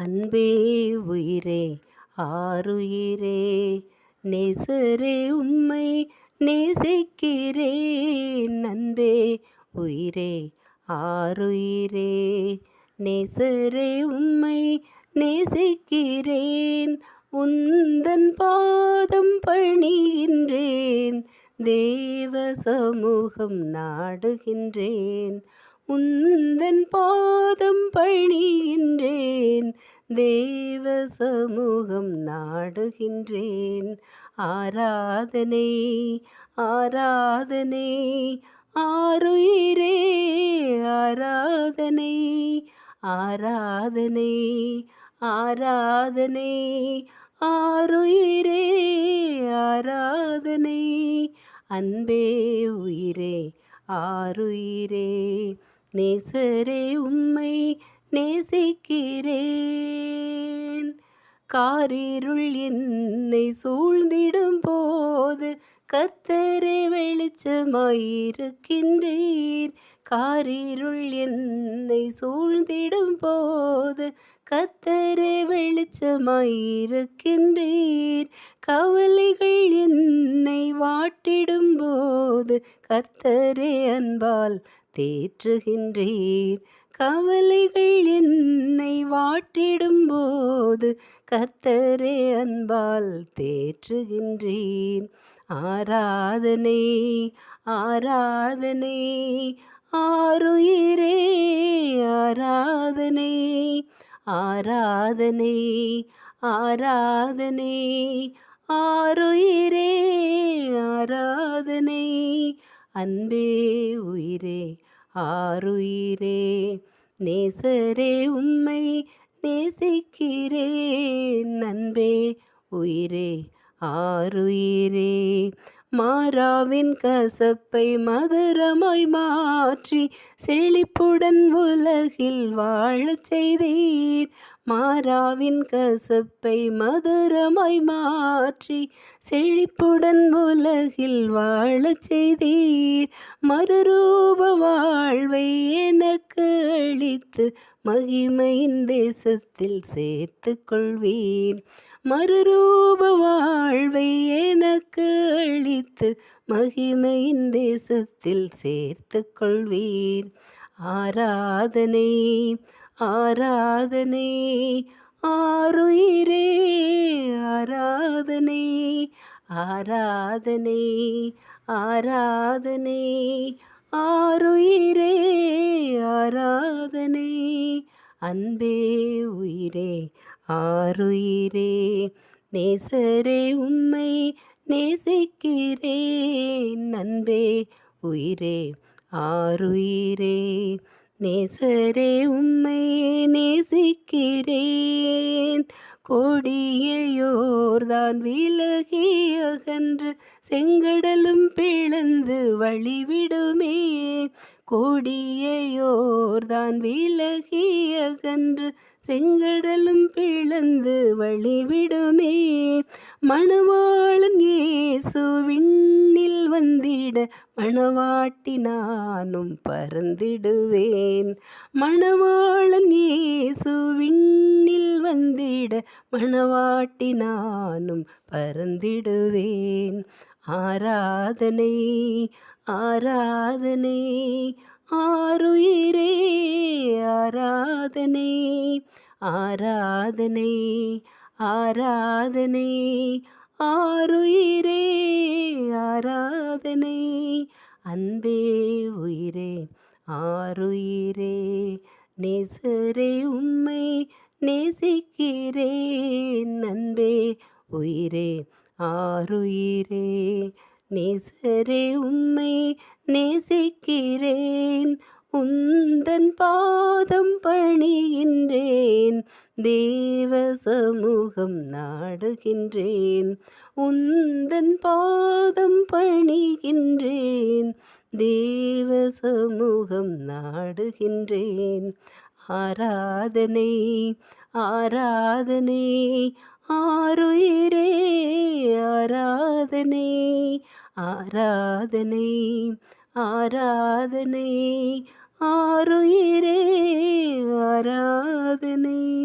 அன்பே உயிரே ஆறுயிரே நேசரே உம்மை நேசிக்கிறேன். அன்பே உயிரே ஆறுயிரே நேசரே உம்மை நேசிக்கிறேன். உந்தன் பாதம் பணிகின்றேன் தேவ சமூகம் நாடுகின்றேன். உந்தன் பாதம் பணிகின்றேன் தேவ சமூகம் நாடுகின்றேன். ஆராதனை ஆராதனை ஆறுயிரே ஆராதனை ஆராதனை ஆராதனை ஆறுயிரே ஆராதனை. அன்பே உயிரே ஆறுயிரே நேசரே உம்மை நேசிக்கிறேன். காரிருள் என்னை சூழ்ந்திடும் போது கத்தரே வெளிச்சமாயிருக்கின்றீர். காரிருள் என்னை சூழ்ந்திடும் போது கத்தரே வெளிச்சமாயிருக்கின்றீர். கவலைகள் என்னை வாட்டிடும் போது கத்தரே அன்பால் தேற்றுகின்றீர். கவலைகள் என்னை வாட்டிடும் போது கத்தரே அன்பால் தேற்றுகின்றேன். ஆராதனை ஆராதனை ஆறுயிரே ஆராதனை ஆராதனை ஆராதனை ஆறுயிரே ஆராதனை. அன்பே உயிரே ஆறுயிரே நேசரே உம்மை நேசிக்கிறேன் நண்பே உயிரே ஆறுயிரே. மாறாவின் கசப்பை மதுரமாய் மாற்றி செழிப்புடன் உலகில் வாழச் செய்தீர். மாறாவின் கசப்பை மதுரமாய் மாற்றி செழிப்புடன் உலகில் வாழச் செய்தீர். மறுரூப வாழ்வை எனக்கு வைத்து மகிமையின் தேசத்தில் சேர்த்து கொள்வேன் மறுரூப வாழ்வை எனக்கு அளித்து மகிமையின் தேசத்தில் சேர்த்து கொள்வேன் ஆராதனை ஆராதனை ஆறுயிரே ஆராதனை ஆராதனை ஆராதனை ஆறுயிரே அன்பே உயிரே ஆறுயிரே நேசரே உம்மை நேசிக்கிறேன் அன்பே உயிரே ஆறுயிரே நேசரே உம்மை நேசிக்கிறேன். கொடியோர்தான் விலகி அகன்று செங்கடலும் பிளந்து வழிவிடுமே. கொடியோர்தான் விலகி அகன்று செங்கடலும் பிளந்து வழிவிடுமே. மணவாளன் இயேசு விண்ணில் வந்திட மணவாட்டி நானும் பறந்திடுவேன். மணவாளன் இயேசு விண்ணில் வந்திட மணவாட்டி நானும் பறந்திடுவேன். ஆராதனை ஆராதனை. ஆருயிரே ஆராதனை. ஆராதனை ஆராதனை. ஆருயிரே ஆராதனை. அன்பே உயிரே ஆருயிரே. நேசரே உம்மை நேசிக்கிறேன். அன்பே உயிரே ஆறுயிரே நேசரே உம்மை நேசிக்கிறேன். உந்தன் பாதம் பணிகின்றேன். தேவ சமூகம் நாடுகின்றேன். உந்தன் பாதம் பணிகின்றேன். தேவ சமூகம் நாடுகின்றேன். ஆராதனை ஆராதனை ஆருயிரே ஆராதனை ஆராதனை ஆராதனை ஆருயிரே ஆராதனை.